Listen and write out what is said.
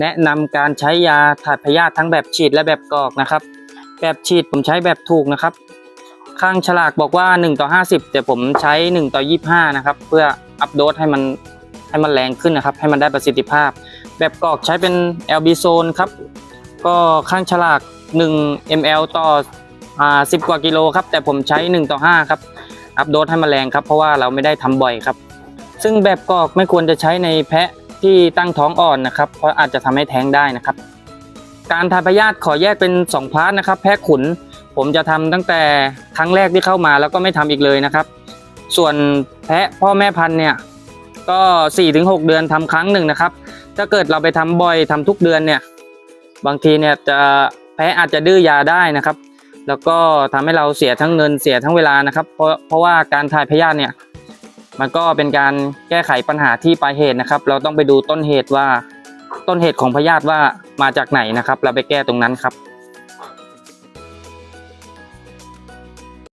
แนะนำการใช้ยาถ่ายพยาธิทั้งแบบฉีดและแบบกรอกนะครับ แบบฉีดผมใช้แบบถูกนะครับ ข้างฉลากบอกว่า 1 ต่อ 50 แต่ผมใช้ 1 ต่อ 25 นะครับ เพื่ออัพโดสให้มันให้มันแรงขึ้นนะครับ ให้มันได้ประสิทธิภาพ แบบกรอกใช้เป็น LB Zone ครับ ก็ข้างฉลาก 1 ml ต่ออ่า10 กว่ากิโลครับ แต่ผมใช้ 1 ต่อ 5 ครับ อัพโดสให้มันแรงครับ เพราะว่าเราไม่ได้ทำบ่อยครับ ซึ่งแบบกรอกไม่ควรจะใช้ในแพะ ที่ตั้งท้องอ่อนนะครับ เพราะอาจจะทำให้แท้งได้นะครับ การทายพยาธิขอแยกเป็น 2 พาร์ทนะครับ แพะขุน ผมจะทำตั้งแต่ครั้งแรกที่เข้ามาแล้วก็ไม่ทำอีกเลยนะครับ ส่วนแพะพ่อแม่พันธุ์เนี่ยก็4-6 เดือนทำครั้งหนึ่งนะครับ ถ้าเกิดเราไปทำบ่อยทำทุกเดือนเนี่ยบางทีเนี่ยจะแพ้อาจจะดื้อยาได้นะครับ แล้วก็ทำให้เราเสียทั้งเงินเสียทั้งเวลานะครับ เพราะเพราะว่าการถ่ายพยาธิเนี่ย มันก็เป็นการแก้ไขปัญหาที่ปลายเหตุนะครับ เราต้องไปดูต้นเหตุว่าต้นเหตุของพยาธิว่ามาจากไหนนะครับ เราไปแก้ตรงนั้นครับ